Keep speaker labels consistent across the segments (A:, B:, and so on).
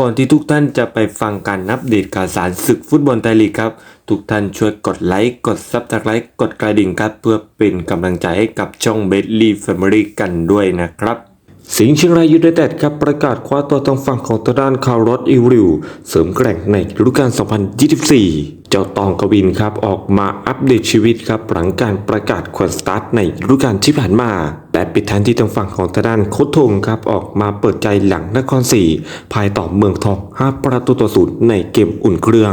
A: ก่อนที่ทุกท่านจะไปฟังการนับเดตข่าวสารศึกฟุตบอลไทยลีกครับ ทุกท่านช่วยกดไลค์ กดซับสไครต์กดกระดิ่งครับ เพื่อเป็นกำลังใจให้กับช่องเบสลีแฟมิลี่กันด้วยนะครับ สิงห์เชียงรายยูไนเต็ดครับประกาศคว้าตัวทางฝั่งของตางด้านคาร์ลอสอิริว เสริมแกร่งในฤดูกาล 2024 เจ้าตองกวินครับออกมาอัปเดตชีวิตครับหลังการประกาศควรสตาร์ทในฤดูกาลที่ผ่านมาและปิดท้ายที่ทางฝั่งของตางด้านโคทงครับออกมาเปิดใจหลังนครศรีภายต่อเมืองทอง 5 ประตูต่อศูนย์ในเกมอุ่นเครื่อง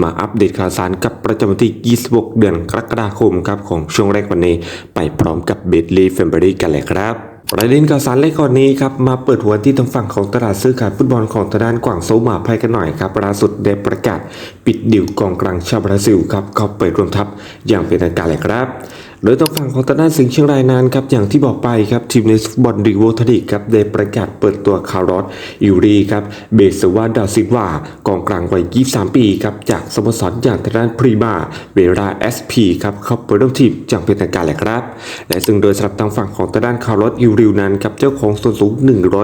A: มาอัปเดตข่าวสารกับประจำวันที่ 26 เดือนกรกฎาคมครับของช่วงแรกวันนี้ ไปพร้อมกับเบดลีแฟมเบอรี่กันเลยครับประเด็นข่าวสารเล็กคนนี้ครับมาเปิดหัวที่ทางฝั่งของตลาดซื้อขายฟุตบอลของทางด้านกวางโซมาภัยกันหน่อยครับล่าสุดได้ประกาศ ปิดดิวกองกลางชาวบราซิลครับเข้าไปรวมทัพอย่างเป็นทางการเลยครับ โดยทางฝั่งของทางด้านสิงห์เชียงรายนั้นครับอย่างที่บอกไปครับทีมในฟุตบอลริโวทดิกครับได้ประกาศเปิดตัวคาร์ลอสอิวรีครับเบสวาดาซิวากองกลางวัย 23 ปีครับจากสโมสรอย่างทางด้านพรีมาเวราเอสพีครับเข้าไปร่วมทีมอย่างเป็นทางการเลยครับ และซึ่งโดยสำหรับทางฝั่งของทางด้านคาร์ลอสอิวรินั้นครับเจ้าของส่วนสูง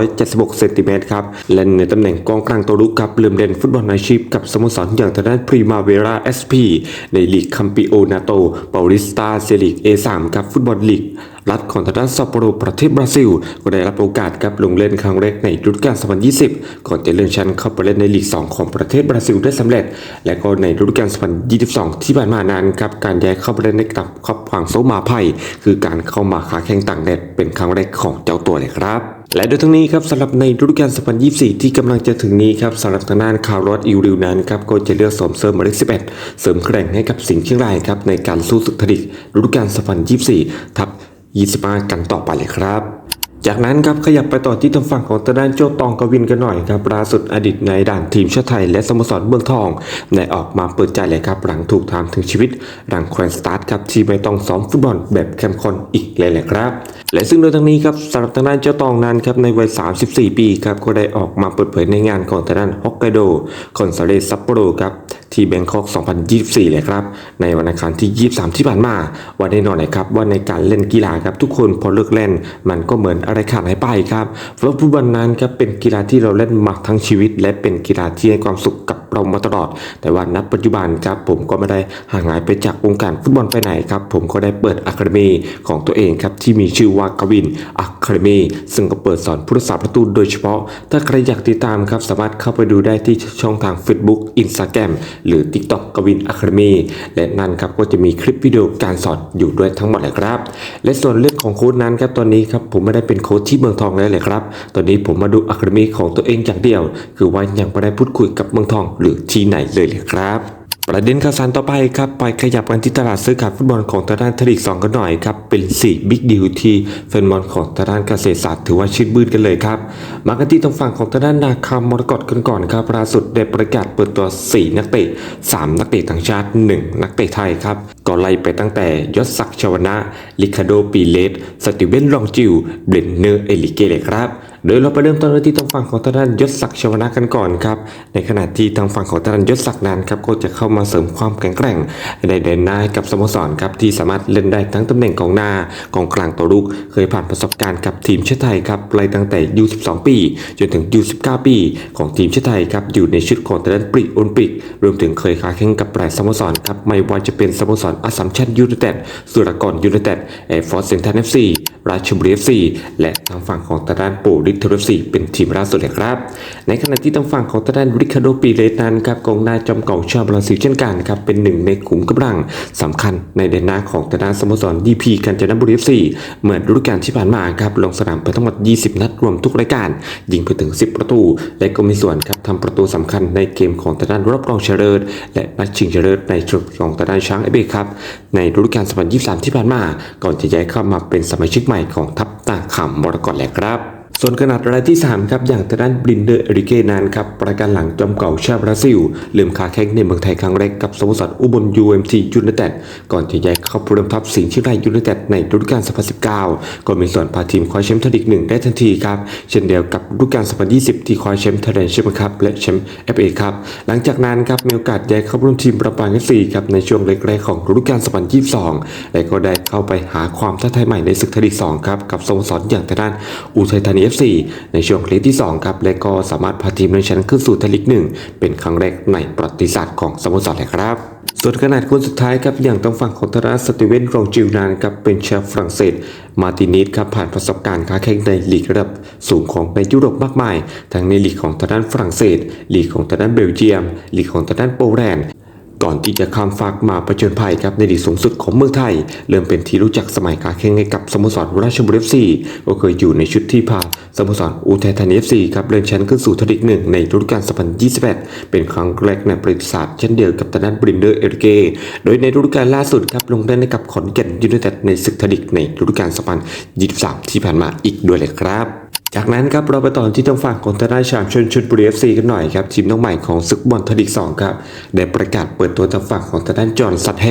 A: 176 เซนติเมตรครับและในตำแหน่งกองกลางตัวลุกครับเริ่มเล่นฟุตบอลอาชีพกับสโมสรอย่างทางด้านพรีมาเวราเอสพีในลีกคัมปิโอนาโตเปาลิสตาเซลีก A3 ครับฟุตบอลลีกรัฐของทางด้านซัปโปโรประเทศบราซิล ก็ได้รับโอกาสครับลงเล่นครั้งแรกในฤดูกาล 2020 ก่อนจะเลื่อนชั้นเข้าไปเล่นในลีก 2 ของประเทศบราซิลได้สำเร็จ และก็ในฤดูกาล 2022 ที่ผ่านมานั้นครับการย้ายเข้าไปเล่นในกลับครอบขวางโซมาไพ่คือการเข้ามาขาแข่งต่างแดนเป็นครั้งแรกของเจ้าตัวเลยครับ และโดยทั้งนี้ครับสำหรับในฤดูกาล 2024 ที่กำลังจะถึงนี้ครับสำหรับทางด้านคาร์ลอสอิวริวนั้นครับก็จะเลือกสมเสริมหมายเลข11 เสริมแกร่งให้กับสิงห์เชียงรายครับในการสู้ศึกทดิกฤดูกาล 2024 ทับ 25 กันต่อไปเลยครับ จากนั้นครับขยับไปต่อที่ทางฝั่งของตางด้านโจตองกวินกันหน่อยครับล่าสุดอดีตในด่านทีมชาติไทยและสโมสรเมืองทองได้ออกมาเปิดใจเลยครับหลังถูกถามถึงชีวิตหลังแควนสตาร์ทครับที่ไม่ต้องซ้อมฟุตบอลแบบแคมคอนอีกเลยแหละครับ และซึ่งโดยทั้งนี้ครับสำหรับทางด้านเจ้าตองนั้นครับในวัย 34 ปีครับก็ได้ออกมาเปิดเผยในงานของทางด้านฮอกไกโดคอนซาเลซัปโปโรครับที่แบงคอก 2024 เลยครับ ในวันอังคารที่ 23 ที่ผ่านมาว่าแน่นอนเลยครับว่าในการเล่นกีฬาครับทุกคนพอเลิกเล่น มันก็เหมือนไรขาดหายไปครับเพราะฟุตบอลนั้นครับเป็นกีฬาที่เราเล่นมาทั้งชีวิต และเป็นกีฬาที่ให้ความสุขกับ เรามาตลอด แต่ว่าณปัจจุบันครับผมก็ไม่ได้ห่างหายไปจากวงการฟุตบอลไปไหนครับผมก็ได้เปิดอะคาเดมีของตัวเองครับที่มีชื่อว่ากวินอะคาเดมีซึ่งก็เปิดสอนผู้รักษาประตูโดยเฉพาะ ถ้าใครอยากติดตามครับสามารถเข้าไปดูได้ที่ช่องทาง Facebook Instagram หรือ TikTok กวินอะคาเดมีและนั่นครับก็จะมีคลิปวิดีโอการสอนอยู่ด้วยทั้งหมดเลยครับ และส่วนเรื่องของโค้ดนั้นครับตอนนี้ครับผมไม่ได้เป็นโค้ชที่เมืองทองแล้วเลยครับตอนนี้ผมมาดูอะคาเดมีของตัวเองอย่างเดียว คือว่ายังไม่ได้พูดคุยกับเมืองทองหรือที่ไหนเลยเลยครับประเด็นข่าวสารต่อไปครับไปขยับกันที่ตลาดซื้อขายฟุตบอลของทางด้านทลีก2กันหน่อยครับเป็น 4 บิ๊กดีลที่แฟนบอลของทางด้านเกษตรศาสตร์ถือว่าชื่นมื่นกันเลยครับมากันที่ทางฝั่งของทางด้านนาคามรกตกันก่อนครับล่าสุดได้ประกาศเปิดตัว 4 นักเตะ 3 นักเตะต่างชาติ 1 นักเตะไทยครับก็ไล่ไปตั้งแต่ยศศักดิ์ชวนะลิคาโดปีเลสสติเวนลองจิวเบรนเนอร์เอลิเกเลยครับ โดยเราไปเริ่มต้นกันที่ทางฝั่งของทางด้านยศศักดิ์ชวนะกันก่อนครับในขณะที่ทางฝั่งของทางด้านยศศักดิ์นั้นครับก็จะเข้ามาเสริมความแข็งแกร่งในแดนหน้าให้กับสโมสรครับที่สามารถเล่นได้ทั้งตำแหน่งกองหน้ากองกลางตัวลุก เคยผ่านประสบการณ์กับทีมชาติไทยครับไล่ตั้งแต่ U12 ปี จนถึง U19 ปี ของทีมชาติไทยครับอยู่ในชุดของทางด้านปริโอลิมปิก รวมถึงเคยค้าแข่งกับหลายสโมสรครับไม่ว่าจะเป็นสโมสรอัสสัมชัญยูไนเต็ดสุรากรยูไนเต็ดแอร์ฟอร์สเซนทันเอฟซี ราชบุรีเอฟซีและทางฝั่งของทางด้านโปรลิทเทอร์เอฟซีเป็นทีมล่าสุดเลยครับ ในขณะที่ทางฝั่งของทางด้านริคาโดปีเลสนั้นครับกองหน้าจอมเก่าชาวบราซิลเช่นกันครับเป็นหนึ่งในขุมกำลังสำคัญในแดนหน้าของทางด้านสโมสรดีพีกาญจนบุรีเอฟซีเหมือนฤดูกาลที่ผ่านมาครับลงสนามไปทั้งหมด 20 นัดรวมทุกรายการยิงไปถึง 10 ประตู และก็มีส่วนครับทำประตูสำคัญในเกมของทางด้านรอบรองชนะเลิศและนัดชิงชนะเลิศในชุดของทางด้านช้างเอเบครับในฤดูกาล2023 ที่ผ่านมา ก่อนจะย้ายเข้ามาเป็นสมาชิกใหม่ของทัพตาขำมรกตแหละครับ ส่วนขนาดรายที่ 3 ครับ อย่างทางด้านบรินเดอร์เอริเกนานครับ ประกันหลังจอมเก่าชาวบราซิลเริ่มขาแข้งในเมืองไทยครั้งแรกกับสโมสรอุบลยูเอ็มซียูไนเต็ดก่อนจะย้ายเข้าร่วมทัพสิงห์เชียงรายยูไนเต็ดในฤดูกาล2019 ก็มีส่วนพาทีมคว้าแชมป์ไทยลีกหนึ่งได้ทันทีครับ เช่นเดียวกับ ฤดูกาล 2020 ที่คว้าแชมป์ไทยแลนด์แชมป์คัพและแชมป์ FA ครับหลังจากนั้นครับมีโอกาสย้ายเข้าร่วมทีมประปางเอฟซีครับในช่วงแรกๆของฤดูกาล 2022 และก็ได้เข้าไปหาความท้าทายใหม่ในศึกไทยลีก 2 ครับกับสโมสรอย่างทางด้านอุทัยธานี FC ในช่วงคลิปที่ 2 ครับและก็สามารถพาทีมในชั้นขึ้นสู่ไทยลีกหนึ่งเป็นครั้งแรกในประวัติศาสตร์ของสโมสรเลยครับ ส่วนขนาดคนสุดท้ายครับอย่างทางฝั่งของธนาสติเวนรองจิวนานครับเป็นแชมป์ฝรั่งเศส มาตินิสครับผ่านประสบการณ์ค้าแข่งในลีกระดับสูงของในยุโรปมากมาย ทั้งในลีกของทางด้านฝรั่งเศสลีกของทางด้านเบลเยียมลีกของทางด้านโปแลนด์ ก่อนที่จะข้ามฟากมาประจนภัยครับในลีสูงสุดของเมืองไทย เริ่มเป็นที่รู้จักสมัยขาแข่งให้กับสโมสรราชบุรีเอฟซีก็เคยอยู่ในชุดที่พาสโมสรอุทัยธานีเอฟซีครับเลื่อนชั้นขึ้นสู่ทลีกหนึ่งในฤดูกาล2021 เป็นครั้งแรกในประวัติศาสตร์เช่นเดียวกับทางด้านบรินเดอร์เอริเกโดยในฤดูกาลล่าสุดครับลงเล่นให้กับขอนแก่นยูไนเต็ดในศึกทลีกในฤดูกาล2023 ที่ผ่านมาอีกด้วยเลยครับ จากนั้นครับเราไปต่อที่ทางฝั่งของทางด้านชามชนชนบุรีเอฟซีกันหน่อยครับทีมน้องใหม่ของศึกบอลทดิก2ครับได้ประกาศเปิดตัวทางฝั่งของทางด้านจอห์นซัตแฮ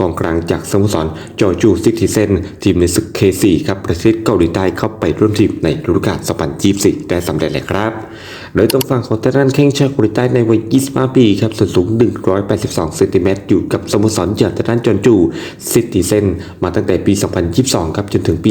A: กองกลางจากสโมสรจอจูซิติเซนทีมในศึกเคซีครับประเทศเกาหลีใต้เข้าไปร่วมทีมในฤดูกาล2024ได้สำเร็จเลยครับ โดยตรงฝั่งของทางด้านแข้งชาวเกาหลีใต้ในวัย 25 ปีครับส่วนสูง 182 เซนติเมตรอยู่กับสโมสรจากทางด้านจอร์จูซิติเซนมาตั้งแต่ปี 2022 ครับจนถึงปี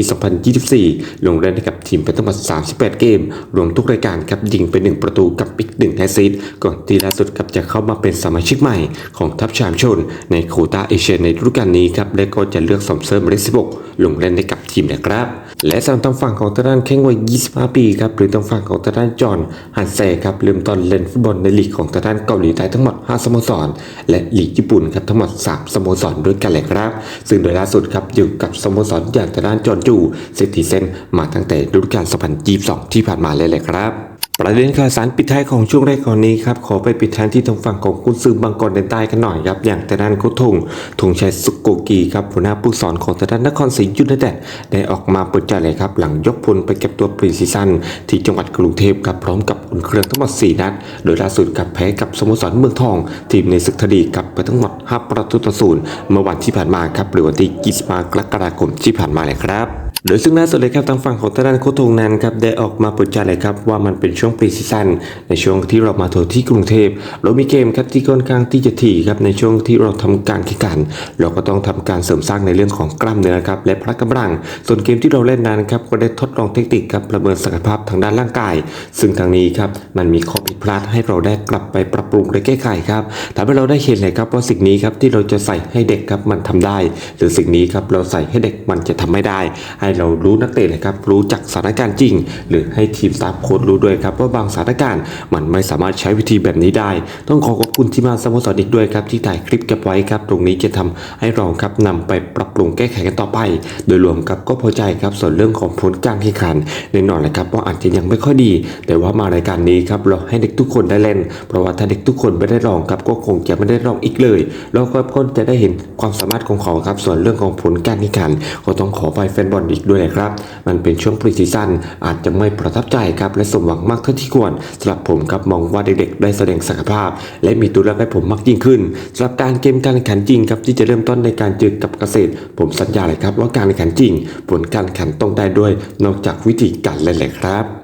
A: 2024 ลงเล่นให้กับทีมไปทั้งหมด 38 เกม รวมทุกรายการครับยิงไป 1 ประตูกับอีก1แฮสซิสต์ก่อนที่ล่าสุดครับจะเข้ามาเป็นสมาชิกใหม่ของทัพชามชน ในโคตาเอเชียในฤดูกาลนี้ครับและก็จะเลือกสมเสริมเลสบกลงเล่นให้กับทีมนะครับและสำหรับทางฝั่งของทางด้านแข้งวัย25 ปีครับหรือทางฝั่งของทางด้านจอห์นฮันเซครับเริ่มต้นเล่นฟุตบอลในลีกของทางด้านเกาหลีใต้ทั้งหมด 5 สโมสร และลีกญี่ปุ่นครับทั้งหมด 3 สโมสรด้วยกันเลยครับ ซึ่งโดยล่าสุดครับอยู่กับสโมสรอย่างทางด้านจอห์นจูเซติเซนมาตั้งแต่ฤดูกาล2022 ที่ผ่านมาเลยแหละครับ ประเด็นข่าวสารปิดท้ายของช่วงแรกของนี้ครับขอไปปิดท้ายที่ทางฝั่งของคุณซือบางกรเดนใต้กันหน่อยครับอย่างทางด้านโคทงธงชัยสุโกกีครับหัวหน้าผู้สอนของทางด้านนครศรียูไนเต็ดได้ออกมาเปิดใจเลยครับหลังยกพลไปเก็บตัวปรีซีซั่นที่จังหวัดกรุงเทพครับพร้อมกับอุ่นเครื่องทั้งหมด 4 นัด โดยล่าสุดกับแพ้กับสโมสรเมืองทอง ทีมในศึกทดีครับไปทั้งหมด 5 ประตูต่อศูนย์เมื่อวันที่ผ่านมาครับหรือวันที่25กรกฎาคมที่ผ่านมาเลยครับ โดยซึ่งล่าสุดเลยครับทางฝั่งของทางด้านโคทงนั้นครับได้ออกมาเปิดใจเลยครับว่ามันเป็นช่วงปรีซีซั่นในช่วงที่เรามาทัวร์ที่กรุงเทพเรามีเกมครับที่ค่อนข้างที่จะถี่ครับในช่วงที่เราทำการแข่งขัน เราก็ต้องทำการเสริมสร้างในเรื่องของกล้ามเนื้อครับและพละกำลัง ส่วนเกมที่เราเล่นนั้นครับก็ได้ทดลองเทคนิคครับประเมินศักยภาพทางด้านร่างกาย ซึ่งทางนี้ครับมันมีข้อผิดพลาดให้เราได้กลับไปปรับปรุงและแก้ไขครับทำให้เราได้เห็นเลยครับว่าสิ่งนี้ครับที่เราจะใส่ให้เด็กครับมันทำได้ หรือสิ่งนี้ครับเราใส่ให้เด็กมันจะทำไม่ได้ให้เรารู้นักเตะเลยครับรู้จักสถานการณ์จริง หรือให้ทีมสตาฟโค้ชรู้ด้วยครับว่าบางสถานการณ์มันไม่สามารถใช้วิธีแบบนี้ได้ ต้องขอขอบคุณที่มาสโมสรอีกด้วยครับที่ถ่ายคลิปเก็บไว้ครับตรงนี้จะทำให้เราครับนำไปปรับปรุงแก้ไขกันต่อไป โดยรวมครับก็พอใจครับส่วนเรื่องของผลการแข่งขันแน่นอนเลยครับว่าอาจจะยังไม่ค่อยดี แต่ว่ามารายการนี้ครับเราให้เด็กทุกคนได้เล่น เพราะว่าถ้าเด็กทุกคนไม่ได้ลองครับก็คงจะไม่ได้ลองอีกเลยแล้วก็จะได้เห็นความสามารถของเขาครับส่วนเรื่องของผลการแข่งขันก็ต้องขอไปแฟนบอลอีกด้วยนะครับ มันเป็นช่วงปรีซีซั่นอาจจะไม่ประทับใจครับและสมหวังมากเท่าที่ควรสำหรับผมครับมองว่าเด็กๆได้แสดงศักยภาพ และมีตัวเลือกให้ผมมากยิ่งขึ้นสำหรับการเกมการแข่งขันจริงครับที่จะเริ่มต้นในการเจอกับเกษตร ผมสัญญาเลยครับว่าการแข่งขันจริง ผลการแข่งต้องได้ด้วย นอกจากวิธีการเล่นเละครับ